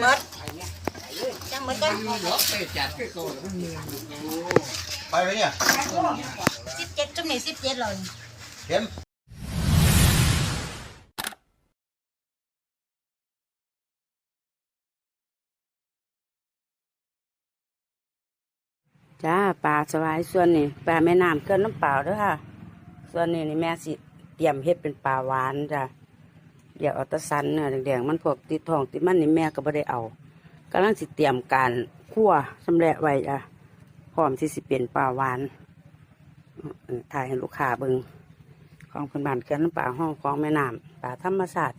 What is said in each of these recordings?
ไม่ได้หมดจังหมดก็ไปไหมเนี่ยสิบเจ็ดจุ่มนี่สิบเจ็ดเลยเข็มจ้าปลาสวายส่วนนี้ปลาแม่น้ำเกินน้ำเปล่าเด้วยค่ะ ส่วนนี้นี่แม่สิเตรียมเฮ็ดเป็นปลาหวานจ้ะ เดี๋ยวเอาตะสันเนื้อแดงๆมันพวกติดทองติดมันนี่แม่ก็บ่ได้เอากำลังสิเตรียมการคั่วสำเร็จไว้จ้ะพร้อมที่สิเป็นปลาหวานถ่ายให้ลูกค้าเบิ่งของเพิ่นบ้านเกินน้ำเปล่าห้องของแม่น้ำปลาธรรมชาสติ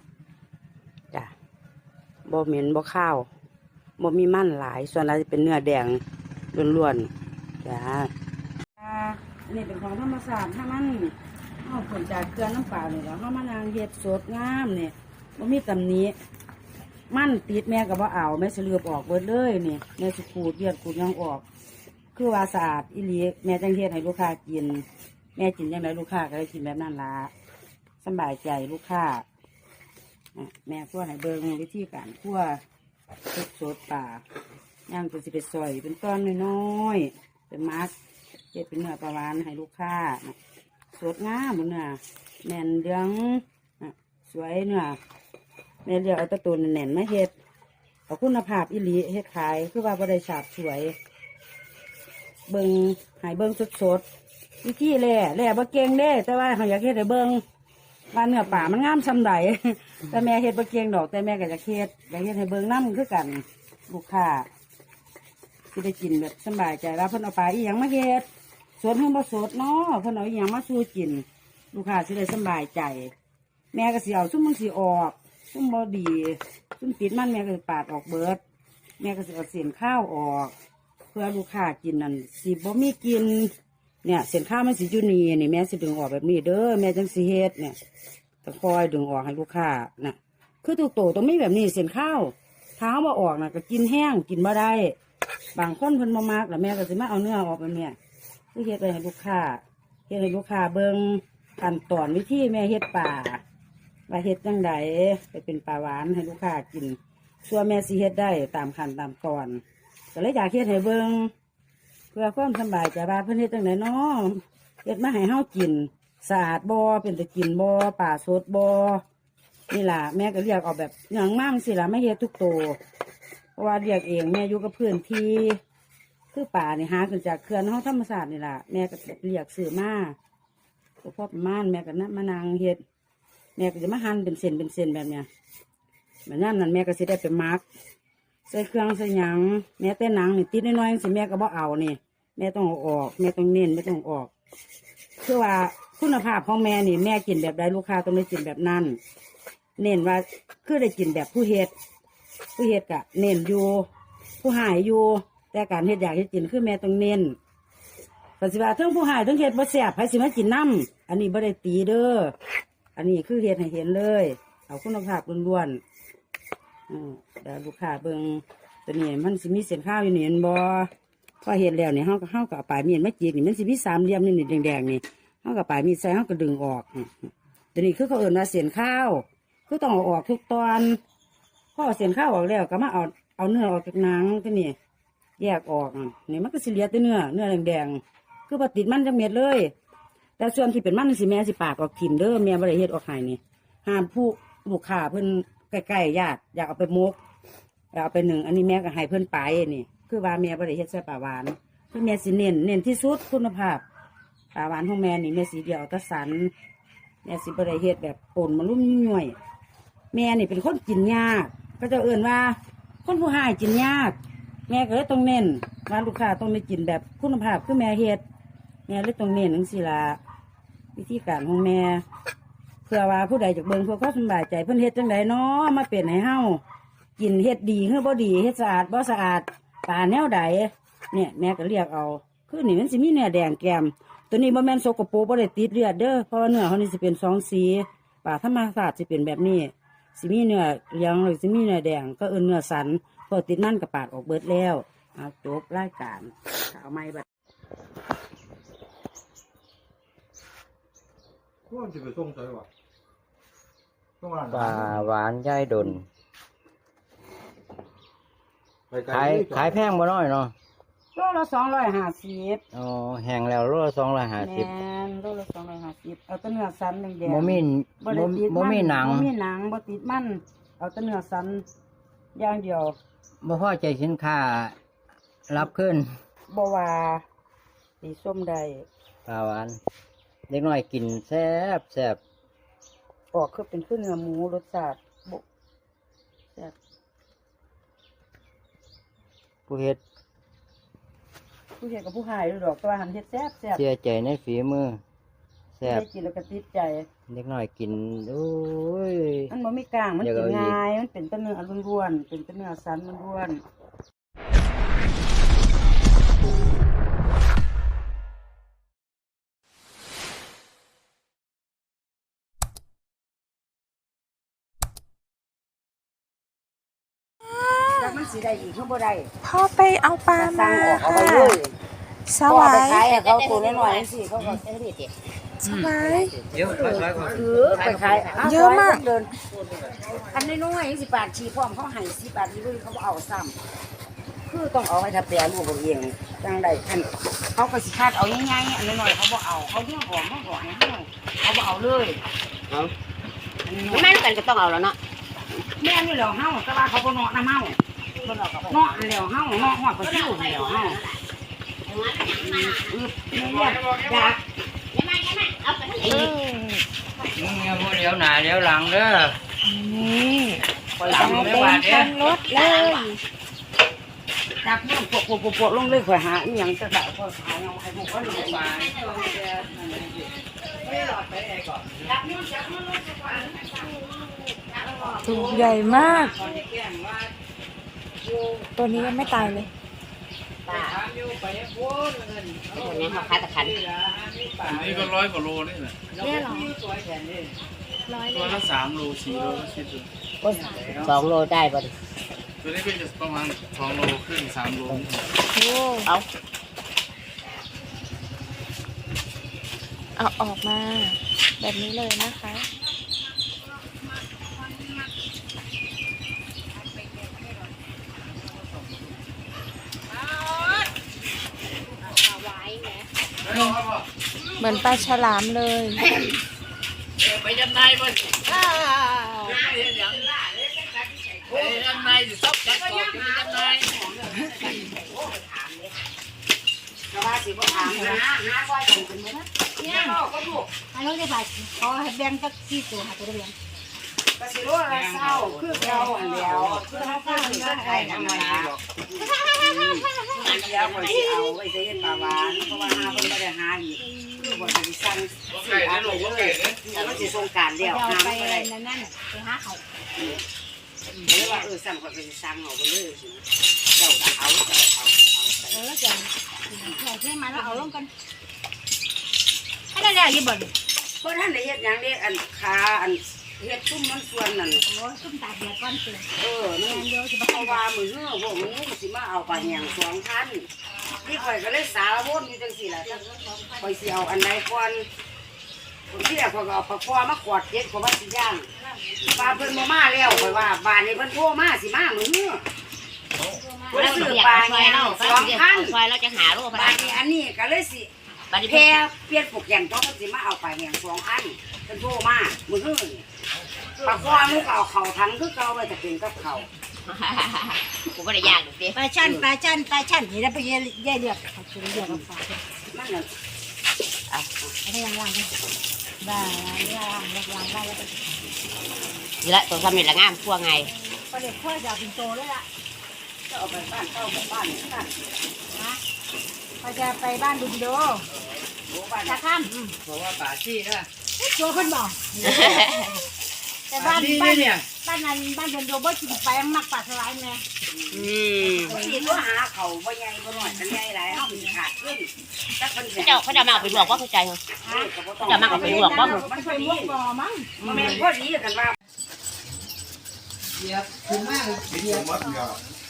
จ้ะบ่เหม็นบ่ข้าวบ่มีมันหลาย ส่วนเราจะเป็นเนื้อแดงล้วนๆจ้าอันนี้เป็นของธรรมศาสตร์ถ้ามัน เอาผลจากเกลือน้ำเปล่าเนี่ยแล้วเขามานางเฮ็ดสดงามเนี่ยมันมีตำหนี้มันติดแม่กับว่าเอาแม่เสลือบออกเบิดเลยเนี่ยแม่สุขูดเลียดขูดยังออก คือว่าสะอาดอีหลีแม่จังเฮ็ดให้ลูกค้ากิน แม่กินยังไงลูกค้าก็ได้กินแบบนั้นละสบายใจลูกค้าแม่คั่วให้เบิ่งวิธีการคั่วสดสดป่าย่างเป็นสิเป็นซอยเป็นต้อนน้อยๆเป็นมัดเก็บเป็นเนื้อปลาหวานให้ลูกค้านะ สดงามเนื้อแน่นเดืองสวยเนื้อแม่เรียกเอาตะตูนแน่นๆมาเฮ็ดเอาคุณภาพอีหลีเฮ็ดขายคือว่าบ่ได้ฉาบสวย เบิงหายเบิงสดๆวิธีแล่แล่บ่เกงเด้ แต่ว่าเขาอยากเฮ็ดให้เบิงว่าเนื้อป่ามันงามซำใดแต่แม่เฮ็ดบ่เกงดอก แต่แม่ก็อยากเฮ็ดอยากเฮ็ดให้เบิงน้ำคือกันลูกค้าสิได้กินแบบสบายใจแล้วเพิ่นเอาปลาอีหยังมาเฮ็ด สดเพิ่นบ่สดเนาะเพิ่นเอาอีหยังมาสู้กิน ลูกค้าสิได้สบายใจ แม่ก็สิเอาซุ่มมันสิออกซุ่มบ่ดีซุ่มติดมันแม่ก็สิปาดออกเบิด แม่ก็สิเอาเศษข้าวออก เพื่อลูกค้ากินนั่นสิบ่มีกิน เนี่ยเศษข้าวมันสิอยู่นี่นี่แม่สิดึงออกแบบนี้เด้อแม่จังสิเฮ็ดเนี่ยตะคอยดึงออกให้ลูกค้าน่ะ คือทุกโตต้องมีแบบนี้เศษข้าวเท้าบ่ออกน่ะก็กินแห้งกินบ่ได้ บางคนเพิ่นบ่มักแล้วแม่ก็สิมาเอาเนื้อออกไปเนี่ย คือเฮ็ดไว้ให้ลูกค้าเฮ็ดให้ลูกค้าเบิ่งขั้นตอนวิธีแม่เฮ็ดปลาว่าเฮ็ดจังไดไปเป็นปลาหวานให้ลูกค้ากินส่วนแม่สิเฮ็ดได้ตามขั้นตามตอนก็เลยอยากเฮ็ดให้เบิ่งเพื่อความสบายใจว่าเพิ่นเฮ็ดจังไดเนาะเฮ็ดมาให้เฮากินสะอาดบ่เป็นตะกินบ่ปลาสดบ่นี่ล่ะแม่ก็เรียกเอาแบบอย่างมากสิล่ะไม่เฮ็ดทุกโตวเพราะว่าเรียกเองแม่อยู่กับเพื่อนที่ คือป่านี่หาขึ้นจากเขื่อนห้องธรรมศาสตร์นี่แหละแม่ก็เรียกสื่อมาก็พ่อประมาณแม่ก็นั่มานางเฮ็ดแม่ก็จะมาหั่นเป็นเส้นเป็นเส้นแบบเนี้ยแบบนั้นนั่นแม่ก็สิได้ไปมักใส่เครื่องใส่หยังแม่แต่หนังนี่ติดน้อยๆสิแม่ก็บ่เอานี่แม่ต้องเอาออก แม่ต้องเน้นไม่ต้องอออกคือว่าคุณภาพของแม่นี่แม่กินแบบใดลูกค้าต้องได้กินแบบนั้น เน้นว่าคือได้กินแบบผู้เฮ็ดผู้เฮ็ดกะเน้นอยู่ผู้หายอยู่ แต่การเฮ็ดอยากเฮ็ดกินคือแม่ต้องเน้นปัจจุบันทั้งผู้หายทั้งเฮ็ดบ่แซ่บใครสิมากินน้ำอันนี้บ่ได้ตีเด้ออันนี้คือเฮ็ดให้เห็นเลย เอาคุณภาพล้วนๆอืมเดี๋ยวลูกค้าเบิ่งตัวนี้มันสิมีเส้นข้าวอยู่นี่เห็นบ่พอเฮ็ดแล้วเนี่ยเฮาก็เฮาก็เอาปลายมีดมาจีกนี่มันสิมีสามเหลี่ยมนี่นี่แดงๆนี่เฮาก็ปลายมีดใส่เฮาก็ดึงออกอืมตัวนี้คือเขาเอิ้นว่าเส้นข้าวคือต้องเอาออกทุกตอนพอเสียนข้าวออกแล้วก็มาเอาเอาเนื้อออกจากหนังตัวนี้ แยกออกนี่มันก็สิเหลียแต่เนื้อเนื้อแดงๆคือปติดมันจังเม็ดเลย แต่ส่วนที่เป็นมันนี่สิแม่สิปากออกทิมเด้อแม่บ่ได้เฮ็ดออกให้นี่ห้ามผู้ลูกค้าเพิ่นใกล้ๆญาติอยากเอาไปมกอยากเอาไปหนึ่งอันนี้แม่ก็ให้เพิ่นไปนี่ คือว่าแม่บ่ได้เฮ็ดใส่ปลาหวานคือแม่สิเน้นเน้นที่สุดคุณภาพปลาหวานของแม่นี่แม่สีเดียวตะสันแม่สิบ่ได้เฮ็ดแบบปนมาลุ่มย่วย แม่นี่เป็นคนกินยาก ก็จะเอื่นว่า คนผู้หายกินยาก แม่ก็เลยต้องเน้นว่าลูกค้าต้องได้กินแบบคุณภาพคือแม่เฮ็ดแม่เลยต้องเน้นทั้งสิละวิธีการของแม่เพื่อว่าผู้ใดจากเบิ่งเพื่อความสบายใจเพิ่นเฮ็ดจังไดเนาะมาเปลี่ยนให้เฮากินเฮ็ดดีหรือบ่ดีเฮ็ดสะอาดบ่สะอาดปลาแนวใดเนี่ยแม่ก็เรียกเอา คือนี่มันสิมีเนื้อแดงแกมตัวนี้บ่แม่นสกปบ่ได้ติดเลือดเด้อเพราะว่าเนื้อเขานี่สิเป็นสองสีปลาธรรมชาติสิเป็นแบบนี้สิมีเนื้อเหลืองหรือสิมีเนื้อแดงก็เอินเนื้อสัน พอติดนั่นกับปาดออกเบิดแล้วเอาจบรายการเอาไม้บัดพวกจะไปส่งใส่วะต้องอ่านปลาหวานย่ายดนไปไกลขายขายแพงบ่น้อยเนาะโลละสองร้อยห้าสิบอ๋อแห้งแล้วโลละสองร้อยห้าแมสิบนโลละสองร้อยห้าสิบเอาแต่เนื้อสันแดงๆโมมีบ่ได้ติดโมมีหนังบ่มีหนังบ่ติดมันเอาแต่เนื้อสัน อย่างเดียวบ่พอใจสินค้ารับขึ้นบ่ว่าสีส้มใดปลาหวานเด็กน้อยกินแซ่บแซ่บออกคือเป็นขึ้นเนื้อหมูรสชาติบ่แซ่บผู้เฮ็ดผู้เฮ็ดกับผู้หายอยู่ดอกแต่ว่าหันเฮ็ดแซ่บแซ่บเสียใจในฝีมือแซ่บได้กินแล้วก็ติดใจ เด็กน้อยกินโอ้ย มันบ่มีกลางมันเดี๋ยวกินเอาอีก ง่าย มันเป็นแต่เนื้อล้วนๆเป็นแต่เนื้อสันล้วนๆแล้วมันสิได้อีกคือบ่ได้พ่อไปเอาปลาก็มาสั่งออกเอาค่ะ ไปเลยสพ่อวาไปยขายให้เขาตัวน้อยๆจังซี่เขาก็ได้ดี สวายเดี๋ยวค่อยๆก่อนคือไปขายเยอะมาก เดินอันน้อยๆสิบบาทชีพร้อมเขาให้สิบบาทนี่เลยเขาบ่เอาซ้ำคือต้องเอาให้ถ้าแปรรูปเอาเองจังไดคันเขาก็สิคาดเอาง่ายๆอันน้อยๆเขาบ่เอาเขาเรื่องของมันของให้เฮาเขาบ่เอาเลยเอาอันน้อยแม่นกันก็ต้องเอาแล้วเนาะๆแม่นี่แหล้วเฮาแต่ว่าเขาบ่เนาะน้ำเฮาเนาะอันแล้วเฮาเนาะฮอดก็ซิ่วแล้วเฮาอือนี่เรียกอยาก เอาไปให้อืมมึงย่าพูดเดี๋ยวหน้าเดี๋ยวหลังเด้อนี่ปล่อยเอาตังไม่เต็บาเด้อนรถเลยจับเรื่อปวดปวดปวดปวดลงเลยข่อยหาอีหยังจะได้ข่อยหาเอาให้พวกเขาลงมาตัวใหญ่มาก ตัวนี้ยังไม่ตายเลยป้าคนนี้เขาขาตะขัน นี่ก็ร้อยกว่าโลนี่แหละเนี่ยเหรอร้อยเลตัวยละสามโลสี่โลก็คิดดูสองโลได้บ่ดิตัวนี้ก็จะประมาณสองโลครึ่งสามโลโอ้เอาเอาออกมา แบบนี้เลยนะคะ เหมือนปลาฉลามเลยไปยันไนบ่ไปยันไนสิซับจัดต่อไปยันไนแต่ว่าสิบ่ถามนะหาซอยกันเป็นบ่นะเนี่ยก็ลูกอันนี้ได้บาทขอให้แบ่งสักสี่ตัวหาตัวเดียวก็สิรู้ว่าเศร้าคือเราอันเดียวคือเฮาฟังสิก็ไข่นำมาอันเดียวข่อยสิเอาไว้สิเฮ็ดปลาหวานเพราะว่าหาเพิ่นบ่ได้หาอีก คือบ่ได้สั่งบ่ไก่ได้ลูกบ่ไก่เด้แล้วมันสิส่งการเดียวหาไปบ่ได้นั่นนั่นไปหาเขาเรือว่าเออสั่งข่อยก็สิสั่งเอาไปเลยเจ้าเอาเจ้าเอาเอาไปเออจะใส่เพื่อมาแล้วเอาลงกันให้ได้แล้วยี่บ่ดิบ่ท่านได้เฮ็ดหยังเด้อันขาอัน เฮ็ดซุ่มมันส่วนนั่นโอ้ยซุ่มตาเดียวก้อนเตือนเออนี่งานเดียวจะมาเพราะว่ามือเฮือพวกนี้สิมาเอาปลาแหงสองพันที่ข่อยก็เลยสารวนอยู่จังสี่แหละข่อยสิเอาอันใดก่อนคนที่แรกข่อยก็เอาปลาคอมาขวดเจ็ดข่อยว่าสิย่างปลาเพิ่นบ่มาแล้วข่อยว่าบ้านนี้เพิ่นโทรมาสิมามือเฮือเราเสียซอยเราซอยเราจะหาลูกพบ้านันนี้อันนี้ก็เลยสิ บัดนี้แพร่เปลี่ยนปลูกอย่างเพราะเพิ่นสิมาเอาปลาแหงสองพันเพิ่นโทรมามือเฮือนี่ ปลาคอมันก็เอาเข่าทั้งคือเก่าไว้แต่เป็นกับเข่ากูไม่ได้ยากหรอกเด้ปลาชันปลาชันปลาชันนี่แล้วไปเย่เย่เลือกเขาจะเลือกมาฝากมันน่ะให้ยังว่างได้ล่างล่างล่างได้แล้วนี่ละตัวทำนี่ละงามพวกไงประเด็กพวกอยากเป็นโตเลยล่ะจะเอาไปบ้านเก่าแบบบ้านนี่บ้านนะเขาจะไปบ้านดุมโดโอ้บ้านจะข้ามเพราะว่าป่าซี่นะโจขึ้นบ่ แต่บ้านบ้านบ้านนั้นบ้านดุมโดบ่กินไปมักปลาสลายแม่อืมสีตัวหาเขาบ่ใหญ่บ่น้อยกันใหญ่หลายเฮาสิขาดขึ้นจักเพิ่นเขาจะเขาจะมาเอาไปลวกว่าเข้าใจเหรอจะมาเอาไปลวกบ่มันพอดีบ่มั้งมันแม่นพอดีกันว่ากินหมดเดียวบพิ่งเ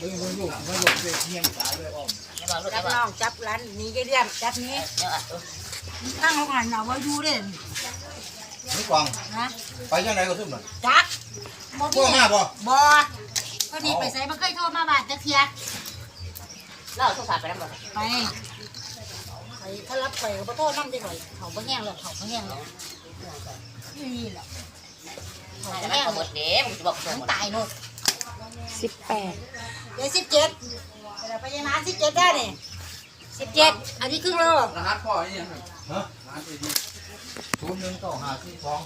พิ่งลูกมาลงเด็กเงียบสายเลยอ้อมไม่บอกลูกจัไม่บบอกน้องจับร้านนี้ก็เรียบจับนี้เดี๋ยวอะตั้งเอาหันเอาไว้ดูเด่นนี่กวางนะไปยังไงก็ซุ่มน่ะจักบ่พวกมาบ่บอก็นี่ไปใส่บ่เคยโทรมาบาดจักเทียแล้วเอาโทรศัพท์ไปแล้วบอกไปไปถ้ารับไปก็บ่โทรนำได้หน่อยเขาบ่แห้งแล้วเขาบ่แห้งแล้วนี่แหละเขาแต่บ่มันแห้งก็หมแล้วดเดี๋ยวมันจะบอกหมันมดตายโน่นสิบแปด เดี๋ยวสิบเจ็ดเดี๋ยวไปยังน้ำสิบเจ็ดได้นี่สิบเจ็ดอันนี้ครึ่งโล รหัสพ่อนี่ยังฮะร้านไปดีศูนย์หนึ่งเก้าห้าสี่สอง